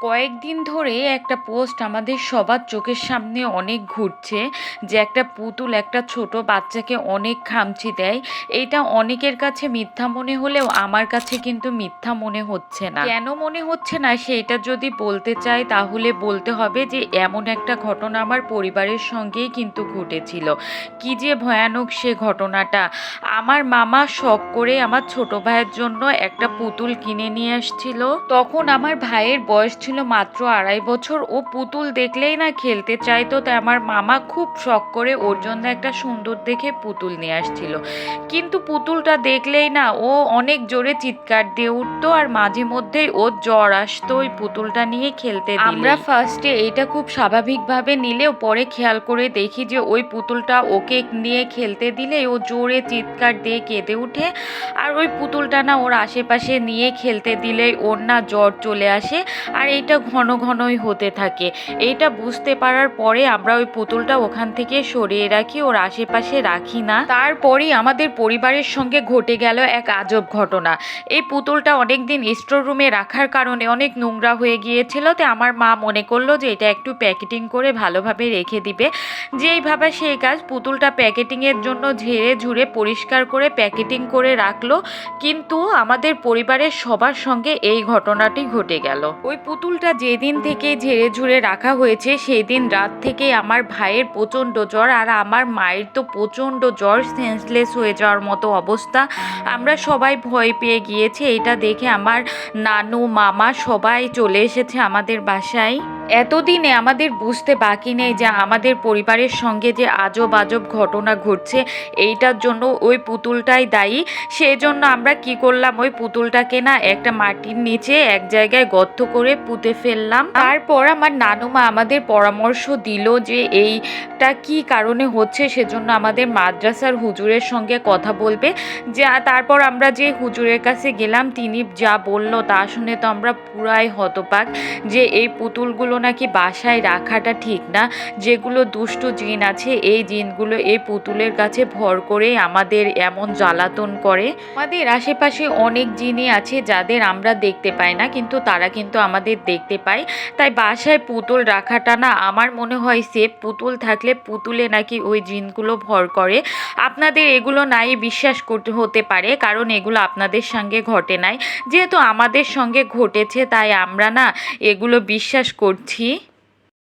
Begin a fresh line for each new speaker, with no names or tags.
কয়েকদিন ধরে একটা পোস্ট আমাদের সবার চোখের সামনে অনেক ঘুরছে যে একটা পুতুল একটা ছোট বাচ্চাকে অনেক খামচি দেয়। এটা অনেকের কাছে মিথ্যা মনে হলেও আমার কাছে কিন্তু মিথ্যা মনে হচ্ছে না। কেন মনে হচ্ছে না সেটা যদি বলতে চাই তাহলে বলতে হবে যে এমন একটা ঘটনা আমার পরিবারের সঙ্গেই কিন্তু ঘটেছিল। কি যে ভয়ানক সে ঘটনাটা। আমার মামা শখ করে আমার ছোট ভাইয়ের জন্য একটা পুতুল কিনে নিয়ে আসছিল। তখন আমার ভাইয়ের বয়স ছিল মাত্র আড়াই বছর, ও পুতুল দেখলেই না খেলতে চাইতো, তাই আমার মামা খুব শখ করে ওর জন্য একটা সুন্দর দেখে পুতুল নিয়ে আসছিল। কিন্তু পুতুলটা দেখলেই না, ও অনেক জোরে চিৎকার দিয়ে উঠতো আর মাঝে মধ্যেই ওর জ্বর আসতো ওই পুতুলটা নিয়ে খেলতে আমরা ফার্স্টে এইটা খুব স্বাভাবিকভাবে নিলেও পরে খেয়াল করে দেখি যে ওই পুতুলটা ওকে নিয়ে খেলতে দিলে ও জোরে চিৎকার দিয়ে কেঁদে উঠে আর ওই পুতুলটা না ওর আশেপাশে নিয়ে খেলতে দিলেই ওর না জ্বর চলে আসে। আর এইটা ঘন ঘনই হতে থাকে। এইটা বুঝতে পারার পরে আমরা ওই পুতুলটা ওখান থেকে সরিয়ে রাখি, ওর আশেপাশে রাখি না। তারপরেই আমাদের পরিবারের সঙ্গে ঘটে গেল এক আজব ঘটনা। এই পুতুলটা অনেক দিন স্টোর রুমে রাখার কারণে অনেক নোংরা হয়ে গিয়েছিল, তো আমার মা মনে করল যে এটা একটু প্যাকেটিং করে ভালোভাবে রেখে দিবে। যেই ভাবে সেই কাজ পুতুলটা প্যাকেটিংয়ের জন্য ঝেড়ে ঝুড়ে পরিষ্কার করে প্যাকেটিং করে রাখল, কিন্তু আমাদের পরিবারের সবার সঙ্গে এই ঘটনাটি ঘটে গেল। ওই পুতুলটা যেদিন থেকে ঝেড়ে ঝুড়ে রাখা হয়েছে সেই দিন রাত থেকে আমার ভাইয়ের প্রচণ্ড জ্বর আর আমার মায়ের তো প্রচণ্ড জ্বর সেন্সলেস হয়ে যাওয়ার মতো অবস্থা। আমরা সবাই ভয় পেয়ে গিয়েছি এটা দেখে আমার নানু, মামা সবাই চলে এসেছে আমাদের বাসায়। এতদিনে আমাদের বুঝতে বাকি নেই যে আমাদের পরিবারের সঙ্গে যে আজব আজব ঘটনা ঘটছে, এইটার জন্য ওই পুতুলটাই দায়ী। সেই জন্য আমরা কি করলাম, ওই পুতুলটাকে না একটা মাটির নিচে এক জায়গায় গর্ত করে পুঁতে ফেললাম। তারপর আমার নানুমা আমাদের পরামর্শ দিল যে এইটা কি কারণে হচ্ছে, সেজন্য আমাদের মাদ্রাসার হুজুরের সঙ্গে কথা বলবে। যে, তারপর আমরা যে হুজুরের কাছে গেলাম, তিনি যা বলল তা শুনে তো আমরা পুরাই হতপাক যে এই পুতুলগুলো নাকি বাসায় রাখাটা ঠিক না, যেগুলো দুষ্টু জিন আছে, এই জিনগুলো এই পুতুলের কাছে ভর করে আমাদের এমন জ্বালাতন করে। আমাদের আশেপাশে অনেক জিনই আছে যাদের আমরা দেখতে পাই না, কিন্তু তারা কিন্তু আমাদের দেখতে পায়। তাই বাসায় পুতুল রাখাটা না, আমার মনে হয় সেফ পুতুল থাকলে পুতুলে নাকি ওই জিনগুলো ভর করে। আপনাদের এগুলো নাই বিশ্বাস করতে, হতে পারে, কারণ এগুলো আপনাদের সঙ্গে ঘটে নাই। যেহেতু আমাদের সঙ্গে ঘটেছে, তাই আমরা না এগুলো বিশ্বাস করছি।